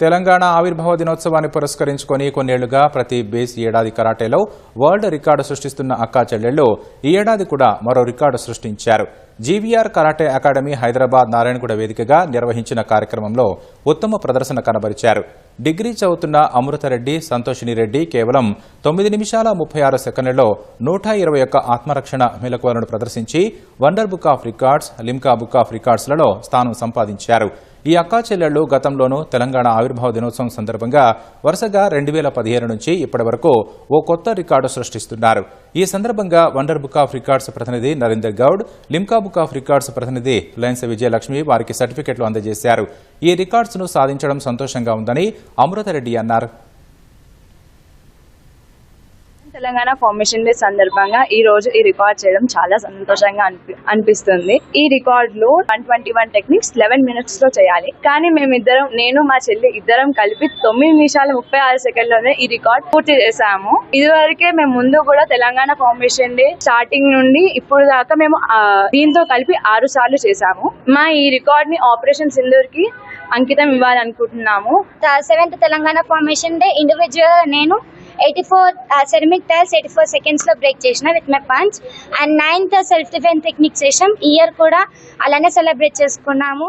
తెలంగాణ ఆవిర్భావ దినోత్సవాన్ని పురస్కరించుకొని కొన్నేళ్ళుగా ప్రతి బేస్ ఏడాది కరాటేలో వరల్డ్ రికార్డు సృష్టిస్తున్న అక్కా చెల్లెళ్ళు ఈ ఏడాది కూడా మరో రికార్డు సృష్టించారు. GVR karate academy Hyderabad Narayanaguda వేదికగా నిర్వహించిన కార్యక్రమంలో ఉత్తమ ప్రదర్శన కనబరిచారు. డిగ్రీ చదువుతున్న అమృతరెడ్డి సంతోషిని రెడ్డి కేవలం తొమ్మిది నిమిషాల ముప్పై ఆరు సెకండ్లలో నూట ఇరవై ఒక్క ఆత్మరక్షణ మెలకువలను ప్రదర్శించి wonder book of records Limca book of రికార్డ్స్లలో స్థానం సంపాదించారు. ఈ అక్కా చెల్లెళ్ళు గతంలోనూ తెలంగాణ ఆవిర్భావ దినోత్సవం సందర్భంగా వరుసగా రెండు వేల పదిహేను నుంచి ఇప్పటి వరకు ఓ కొత్త రికార్డు సృష్టిస్తున్నారు. ఈ సందర్భంగా వండర్ బుక్ ఆఫ్ రికార్డ్స్ ప్రతినిధి Narender Goud Limca book of records ప్రతినిధి లయన్స్ విజయలక్ష్మి వారికి సర్టిఫికెట్లు అందజేశారు. ఈ రికార్డ్స్ను సాధించడం సంతోషంగా ఉందని అమృతరెడ్డి అన్నారు. తెలంగాణ ఫార్మేషన్ డే సందర్భంగా ఈ రోజు ఈ రికార్డ్ చేయడం చాలా సంతోషంగా అనిపిస్తుంది. ఈ రికార్డ్లో one twenty one techniques eleven మినిట్స్లో చేయాలి. కానీ మేమిద్దరం నేను మా చెల్లి ఇద్దరం కలిపి తొమ్మిది నిమిషాల ముప్పై ఆరు సెకండ్లోనే ఈ రికార్డ్ పూర్తి చేశాము. ఇదివరకే మేము ముందు కూడా తెలంగాణ ఫార్మేషన్ డే స్టార్టింగ్ నుండి ఇప్పుడు దాకా మేము దీంతో కలిపి ఆరు సార్లు చేశాము. మా ఈ రికార్డ్ని ఆపరేషన్ సింధూర్కి అంకితం ఇవ్వాలనుకుంటున్నాము. Seventh Telangana formation day individual నేను eighty four ceramic tiles eighty four సెకండ్స్లో బ్రేక్ చేసిన with my punch and ninth self defence technique చేసాం ఇయర్ కూడా అలానే సెలబ్రేట్ చేసుకున్నాము.